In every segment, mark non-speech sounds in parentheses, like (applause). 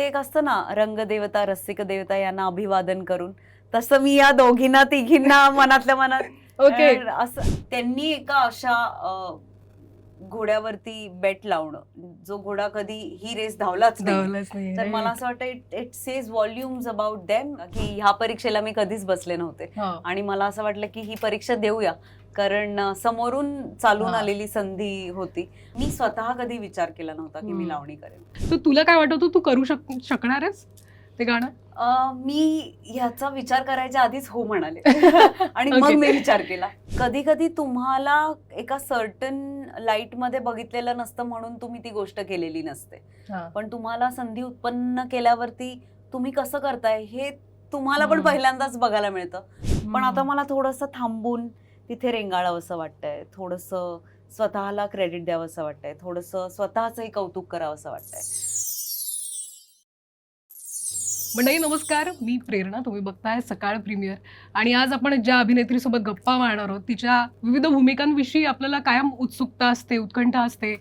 ते एक असतं ना रंगदेवता रसिक देवता यांना अभिवादन करून. तसं मी या दोघींना तिघींना मनातल्या मनात (laughs) ओके असं त्यांनी एका अशा घोड्यावरती बेट लावणं. जो घोडा कधी ही रेस धावलाच नाही. तर मला असं वाटतं it it says volumes about them की ह्या परीक्षेला मी कधीच बसले नव्हते. आणि मला असं वाटलं की ही परीक्षा देऊया. कारण समोरून चालून. आलेली संधी होती. मी स्वतः कधी विचार केला नव्हता की मी. लावणी करेन. तर तुला काय वाटतं तू करू शक शकणार आहेस ते गाणं? अं, मी ह्याचा विचार करायच्या आधीच हो म्हणाले. (laughs) आणि मग Okay. मी विचार केला. कधी कधी तुम्हाला एका सर्टन लाइटमध्ये बघितलेलं नसतं म्हणून तुम्ही ती गोष्ट केलेली नसते. पण तुम्हाला संधी उत्पन्न केल्यावरती तुम्ही कसं करताय हे तुम्हाला पण हम्म. पहिल्यांदाच बघायला मिळतं. पण आता मला थोडंसं थांबून तिथे रेंगाळावंसं वाटतंय. थोडंसं स्वतःला क्रेडिट द्यावंसं वाटतंय. थोडंसं स्वतःचंही कौतुक करावंसं वाटतंय. मंडळी नमस्कार. मी प्रेरणा तुम्ही बघताय सकाळ प्रीमियर. आणि आज आपण ज्या अभिनेत्रीसोबत गप्पा मारणार आहोत तिच्या विविध भूमिकांविषयी आपल्याला कायम उत्सुकता असते उत्कंठा असते.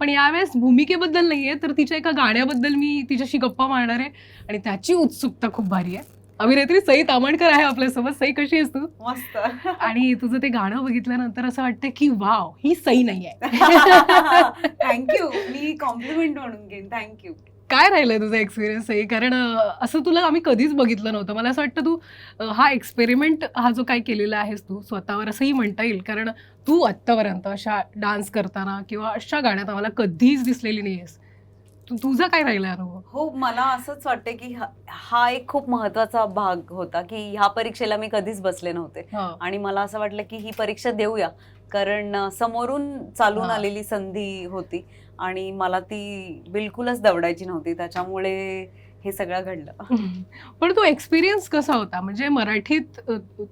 पण यावेळेस भूमिकेबद्दल नाहीये तर तिच्या एका गाण्याबद्दल मी तिच्याशी गप्पा मारणार आहे. आणि त्याची उत्सुकता खूप भारी आहे. अभिनेत्री सई तामणकर आहे आपल्यासोबत. सई कशी आहेस तू? मस्त. आणि तुझं ते गाणं बघितल्यानंतर असं वाटतं की वाव ही सई नाही आहे थँक्यू मी कॉम्प्लिमेंट म्हणून घेईन. थँक्यू काय राहिलंय तुझा एक्सपिरियन्स आहे कारण असं तुला आम्ही कधीच बघितलं नव्हतं. मला असं वाटतं तू हा एक्सपेरिमेंट हा जो काय केलेला आहेस तू स्वतःवर असंही म्हणता येईल. कारण तू आत्तापर्यंत अशा डान्स करताना किंवा अशा गाण्यात आम्हाला कधीच दिसलेली नाहीयेस. तू तुझा काय राहिला अनुभव? हो मला असंच वाटतं की हा- एक खूप महत्त्वाचा भाग होता की ह्या परीक्षेला मी कधीच बसले नव्हते. आणि मला असं वाटलं की ही परीक्षा देऊया. कारण समोरून चालून. आलेली संधी होती. आणि मला ती बिलकुलच दवडायची नव्हती. त्याच्यामुळे हे सगळं घडलं. (laughs) पण तो एक्सपिरियन्स कसा होता? म्हणजे मराठीत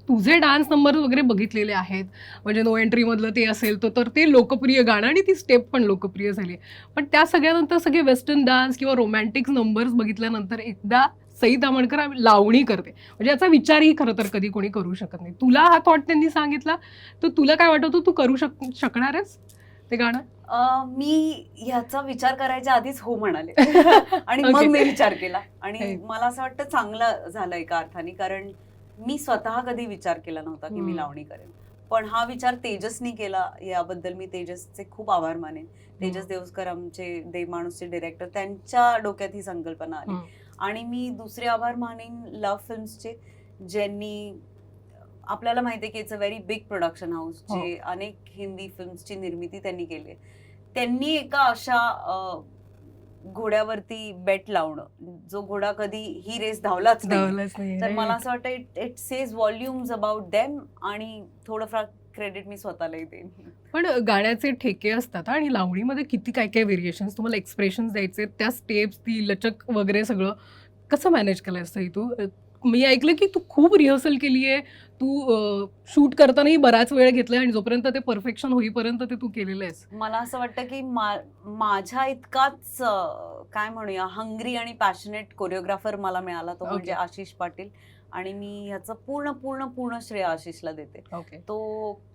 तुझे डान्स नंबर वगैरे बघितलेले आहेत. म्हणजे नो एंट्रीमधलं ते असेल तर तर ते लोकप्रिय गाणं आणि ती स्टेप पण लोकप्रिय झाली. पण त्या सगळ्यानंतर सगळे वेस्टर्न डान्स किंवा रोमॅन्टिक नंबर्स बघितल्यानंतर एकदा सई दामणकर आम्ही लावणी करते. म्हणजे याचा विचारही खरं तर कधी कोणी करू शकत नाही. तुला हा थॉट त्यांनी सांगितला? तर तुला काय वाटतं? तू करू शक शकणार आहेस ते गाणं? अं, मी ह्याचा विचार करायच्या आधीच हो म्हणाले. (laughs) आणि मग Okay. मी विचार केला. आणि. मला असं वाटतं चांगलं झालं एका अर्थाने. कारण मी स्वतः कधी विचार केला नव्हता की मी. लावणी करेन. पण हा विचार तेजसनी केला. याबद्दल मी तेजसचे खूप आभार मानेन. तेजस देवस्कर आमचे देव माणूसचे डिरेक्टर त्यांच्या डोक्यात ही संकल्पना आली. हम्म. आणि मी दुसरे आभार मानेन लव्ह फिल्म्सचे ज्यांनी आपल्याला माहिती आहे की it's a very big production house. जे अनेक हिंदी फिल्म्सची निर्मिती त्यांनी केली आहे. त्यांनी एका अशा घोड्यावरती बेट लावणं जो घोडा कधी ही रेस धावलाच नाही तर मला. असं वाटतं it it says volumes about them आणि थोडंफार क्रेडिट मी स्वतःलाही देईन पण गाण्याचे ठेके असतात आणि लावणीमध्ये किती काय काय व्हेरिएशन तुम्हाला एक्सप्रेशन द्यायचे त्या स्टेप्स ती लचक वगैरे सगळं कसं मॅनेज केलं असतं तू मी ऐकलं की तू खूप रिहर्सल केली आहे तू शूट करतानाही बराच वेळ घेतलाय आणि जोपर्यंत ते परफेक्शन होईपर्यंत ते तू केलेलं आहेस मला असं वाटतं की मा- माझ्या इतकाच काय म्हणूया हंग्री आणि पॅशनेट कोरिओग्राफर मला मिळाला तो म्हणजे Okay. आशिष पाटील. आणि मी ह्याचं पूर्ण पूर्ण पूर्ण श्रेय आशिषला देते. ओके तो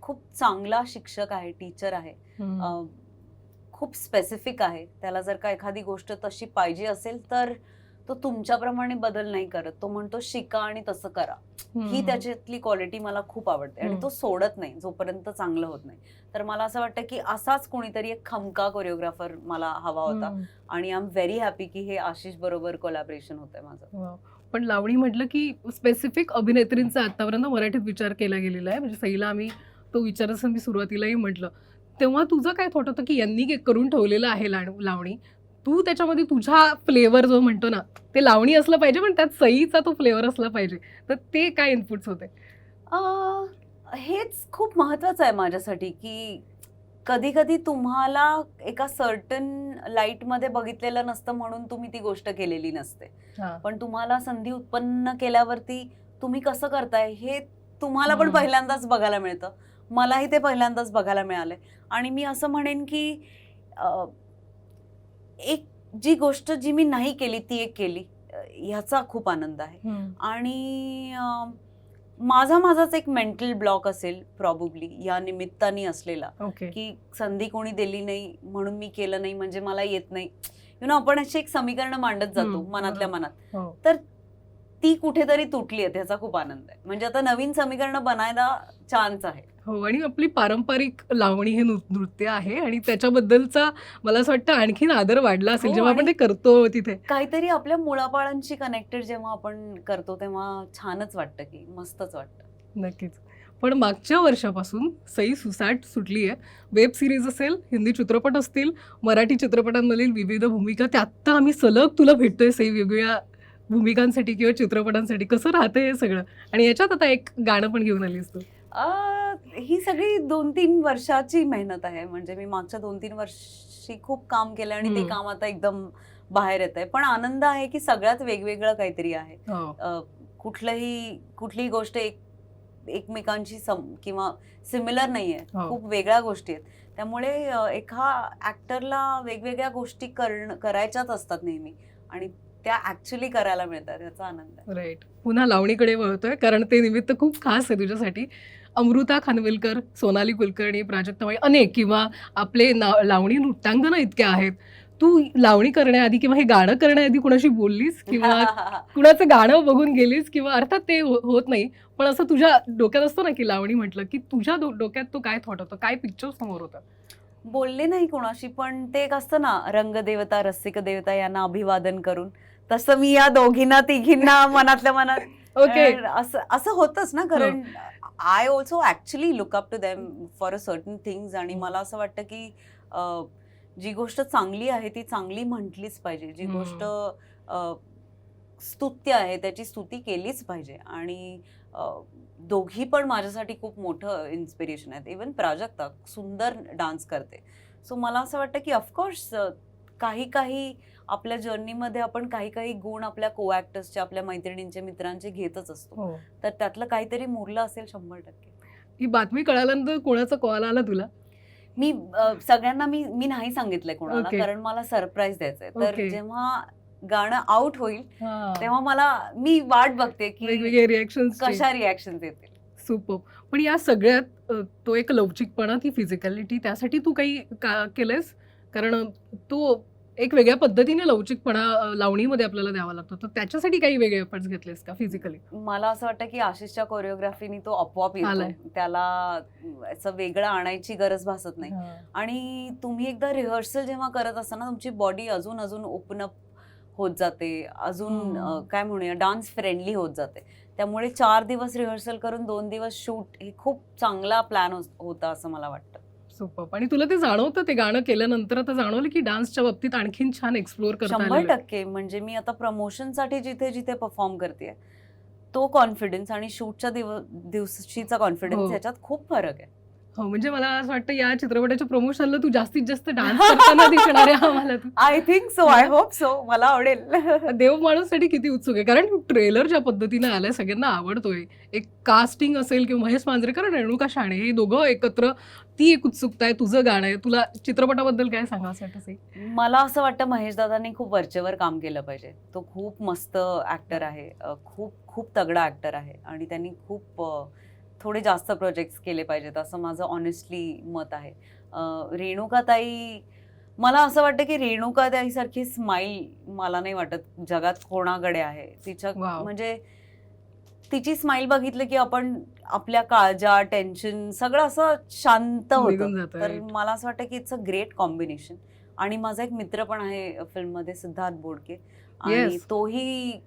खूप चांगला शिक्षक आहे टीचर आहे. खूप स्पेसिफिक आहे. त्याला जर का एखादी गोष्ट तशी पाहिजे असेल तर तो तुमच्याप्रमाणे बदल नाही करत. तो म्हणतो शिका आणि तसं करा. ही त्याच्यातली क्वालिटी मला खूप आवडते आणि. तो सोडत नाही जोपर्यंत चांगलं होत नाही. तर मला असं वाटतं की असाच कोणीतरी एक खमका कोरिओग्राफर मला हवा होता आणि आय एम व्हेरी हॅपी की हे आशिष बरोबर कोलॅबरेशन होत आहे माझं पण लावणी म्हटलं की स्पेसिफिक अभिनेत्रींचा आतापर्यंत मराठीत विचार केला गेलेला आहे. म्हणजे सईला आम्ही तो विचार असं मी सुरुवातीलाही म्हटलं. तेव्हा तुझं काय थॉट होतं की यांनी करून ठेवलेलं आहे लावणी? तू त्याच्यामध्ये तुझा फ्लेवर जो म्हणतो ना ते लावणी असलं पाहिजे पण त्यात सईचा तो फ्लेवर असला पाहिजे. तर ते काय इनपुट्स होते? हेच खूप महत्वाचं आहे माझ्यासाठी की कधी कधी तुम्हाला एका सर्टन लाइटमध्ये बघितलेलं नसतं म्हणून तुम्ही ती गोष्ट केलेली नसते. पण तुम्हाला संधी उत्पन्न केल्यावरती तुम्ही कसं करताय हे तुम्हाला पण. पहिल्यांदाच बघायला मिळतं. मलाही ते पहिल्यांदाच बघायला मिळालंय. आणि मी असं म्हणेन की एक जी गोष्ट जी मी नाही केली ती एक केली. ह्याचा खूप आनंद आहे. आणि माझा माझाच एक मेंटल ब्लॉक असेल प्रॉब्ली या निमित्ताने असलेला. ओके. की संधी कोणी दिली नाही म्हणून मी केलं नाही म्हणजे मला येत नाही. यु नो आपण अशी एक समीकरण मांडत जातो मनातल्या. मनात. हो. तर ती कुठेतरी तुटली आहे त्याचा खूप आनंद आहे. म्हणजे आता नवीन समीकरण बनायला चान्स आहे. हो आणि आपली पारंपरिक लावणी हे नृत्य आहे आणि त्याच्याबद्दलचा मला असं वाटतं आणखीन आदर वाढला असेल हो, जेव्हा आपण आणि- ते करतो तिथे. काहीतरी आपल्या मुळापाळांशी कनेक्टेड जेव्हा आपण करतो तेव्हा छानच वाटतं की मस्तच वाटतं. नक्कीच. पण मागच्या वर्षापासून सई सुसाट सुटली आहे वेब सिरीज असेल हिंदी चित्रपट असतील मराठी चित्रपटांमधील विविध भूमिका ते आत्ता आम्ही सलग तुला भेटतोय सई वेगवेगळ्या भूमिकांसाठी किंवा चित्रपटांसाठी. कसं राहतंय हे सगळं? आणि याच्यात आता एक गाणं पण घेऊन आलीस तू. ही सगळी दोन तीन वर्षाची मेहनत आहे. म्हणजे मी मागच्या दोन तीन वर्षी खूप काम केलं आणि ते. काम आता एकदम बाहेर येत आहे पण आनंद आहे की सगळ्यात वेगवेगळं काहीतरी आहे. हो. कुठलंही कुठलीही गोष्ट एक एकमेकांशी सम किंवा सिमिलर नाही आहे हो. खूप वेगळ्या गोष्टी आहेत. त्यामुळे एका ऍक्टरला वेगवेगळ्या गोष्टी करण करायच्याच असतात नेहमी. आणि त्या ऍक्च्युली करायला मिळतात. याचा आनंद आहे. राईट. पुन्हा लावणीकडे वळतोय. कारण ते निमित्त खूप खास आहे तुझ्यासाठी. अमृता खानविलकर सोनाली कुलकर्णी प्राजक्ता माळी अनेक किंवा आपले ना लावणी नृत्यांगना इतक्या आहेत. तू लावणी करण्याआधी किंवा हे गाणं करण्याआधी कुणाशी बोललीस? किंवा (laughs) कुणाचं गाणं बघून गेलीस? किंवा अर्थात ते हो- होत नाही. पण असं तुझ्या डोक्यात असतं ना की लावणी म्हटलं की तुझ्या डोक्यात तो काय थॉट होतं? काय पिक्चर समोर होतं? बोलले नाही कोणाशी पण ते एक असतं ना रंगदेवता रसिक देवता यांना अभिवादन करून. तसं मी या दोघींना तिघींना मनातल्या मनात (laughs) ओके असं असं होतच ना कारण I also actually look up to them for a certain things आणि. मला असं वाटतं की जी गोष्ट चांगली आहे ती चांगली म्हटलीच पाहिजे जी. गोष्ट स्तुत्य आहे त्याची स्तुती केलीच पाहिजे आणि दोघी पण माझ्यासाठी खूप मोठं इन्स्पिरेशन आहेत इवन प्राजक्ता सुंदर डान्स करते सो मला असं वाटतं की ऑफकोर्स काही काही आपल्या जर्नीमध्ये आपण काही काही गुण आपल्या को ॲक्टर्सचे आपल्या मैत्रिणींचे मित्रांचे घेतच असतो. हो. तर त्यातलं काहीतरी मुरलं असेल शंभर टक्के. ही बातमी कळाल्यानंतर कोणाचा कॉल आला तुला? मी सगळ्यांना मी मी नाही सांगितलंय कोणाला. कारण मला सरप्राईज द्यायचंय. तर. जेव्हा गाणं आउट होईल. तेव्हा मला मी वाट बघते की वेगवेगळे रिॲक्शन कशा रिॲक्शन येतील. सुपर पण या सगळ्यात तो एक लवचिकपणा ती फिजिकॅलिटी त्यासाठी तू काही का केलंयस? कारण तो एक वेगळ्या पद्धतीने लवचिकपणा लावणीमध्ये आपल्याला द्यावा लागतो. तर त्याच्यासाठी काही वेगळे एफर्ट्स घेतलेस का फिजिकली मला असं वाटतं की आशिषच्या कोरिओग्राफीनी तो आपोआप. येतो. त्याला असं वेगळं आणायची गरज भासत नाही. आणि तुम्ही एकदा रिहर्सल जेव्हा करत असताना तुमची बॉडी अजून अजून ओपन अप होत जाते. अजून काय म्हणूया डान्स फ्रेंडली होत जाते. त्यामुळे चार दिवस रिहर्सल करून दोन दिवस शूट हे खूप चांगला प्लॅन होता असं मला वाटतं. आणि तुला ते जाणवतं ते गाणं केल्यानंतर आता जाणवलं की डान्सच्या बाबतीत आणखीन छान एक्सप्लोअर करता शंभर. टक्के म्हणजे मी आता प्रमोशनसाठी जिथे जिथे परफॉर्म करते तो कॉन्फिडन्स आणि शूटच्या दिव दिवशीचा हो. कॉन्फिडन्स याच्यात खूप फरक आहे हो म्हणजे मला असं वाटतं या चित्रपटाच्या प्रमोशनला तू जास्तीत जास्त डान्स करताना दिसणार आहे आम्हाला तू. I think so I hope so मला आवडेल. (laughs) देव माणूससाठी किती उत्सुक आहे. कारण ट्रेलर ज्या पद्धतीने आलाय सगळ्यांना आवडतोय. एक कास्टिंग असेल किंवा महेश मांजरेकर आणि रेणुका शाणे हे दोघं एकत्र ती एक उत्सुकता आहे तुझं गाणं आहे. तुला चित्रपटाबद्दल काय सांगा असं वाटतं? मला असं वाटतं महेश दादांनी खूप वरचेवर काम केलं पाहिजे. तो खूप मस्त ऍक्टर आहे. खूप खूप तगडा ऍक्टर आहे. आणि त्यांनी खूप थोडे जास्त प्रोजेक्ट्स केले पाहिजेत असं माझं ऑनेस्टली मत आहे रेणुकाताई मला असं वाटतं की रेणुकाताईसारखी स्माईल मला नाही वाटत जगात कोणाकडे आहे तिच्या. म्हणजे तिची स्माईल बघितलं की आपण आपल्या काळजा टेन्शन सगळं असं शांत होतं तर. मला असं वाटतं की इट्स अ ग्रेट कॉम्बिनेशन आणि माझा एक मित्र पण आहे फिल्ममध्ये सिद्धार्थ बोडके आणि. तोही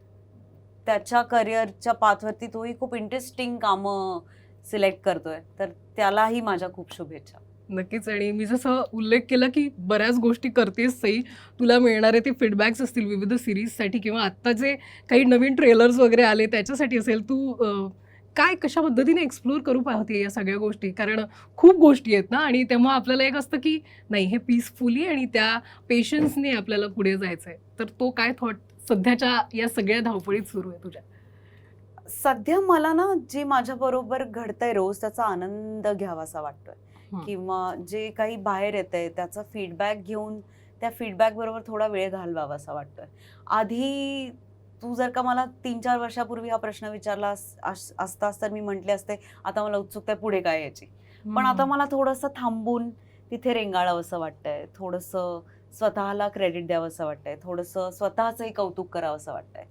त्याच्या करिअरच्या पाथवरती तोही खूप इंटरेस्टिंग कामं सिलेक्ट करतोय. तर त्यालाही माझ्या खूप शुभेच्छा. नक्कीच. आणि मी जसं उल्लेख केला की बऱ्याच गोष्टी करतेस सई. तुला मिळणारे ते फीडबॅक्स असतील विविध सिरीजसाठी किंवा आत्ता जे काही नवीन ट्रेलर्स वगैरे आले त्याच्यासाठी असेल तू काय कशा पद्धतीने एक्सप्लोर करू पाहते या सगळ्या गोष्टी? कारण खूप गोष्टी आहेत ना? आणि तेव्हा आपल्याला एक असतं की नाही हे पीसफुली आणि त्या पेशन्सने आपल्याला पुढे जायचं आहे तर तो काय थॉट सध्याच्या या सगळ्या धावपळीत सुरू आहे तुझ्या? सध्या मला ना जे माझ्या बरोबर घडतंय रोज त्याचा आनंद घ्यावासा वाटतोय. किंवा जे काही बाहेर येत आहे त्याचा फीडबॅक घेऊन त्या फीडबॅक बरोबर थोडा वेळ घालवावा असा वाटतोय. आधी तू जर का मला तीन चार वर्षापूर्वी हा प्रश्न विचारला अस- अस- असतास तर मी म्हटले असते आता मला उत्सुकता पुढे काय याची पण आता मला थोडंसं थांबून तिथे रेंगाळावं असं वाटतंय. थोडंसं स्वतःला क्रेडिट द्यावं असं वाटतंय. थोडंसं स्वतःचंही कौतुक करावं असं वाटतंय.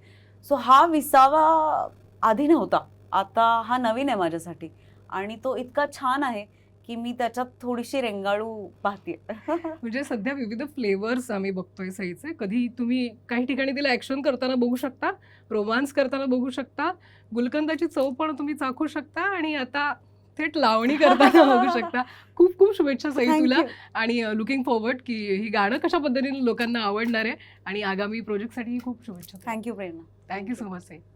सो हा विसावा आधी नव्हता. आता हा नवीन आहे माझ्यासाठी. आणि तो इतका छान आहे की मी त्याच्यात थोडीशी रेंगाळू पाहते. (laughs) म्हणजे सध्या विविध फ्लेवर्स आम्ही बघतोय सईचे. कधी तुम्ही काही ठिकाणी तिला ऍक्शन करताना बघू शकता रोमांस करताना बघू शकता गुलकंदाची चव पण तुम्ही चाखू शकता आणि आता थेट लावणी करताना बघू शकता. (laughs) खूप खूप शुभेच्छा सई तुला. आणि लुकिंग फॉरवर्ड की ही गाणं कशा पद्धतीने लोकांना आवडणार आहे. आणि आगामी प्रोजेक्टसाठी खूप शुभेच्छा. Thank you Prerna. Thank you so much Sai.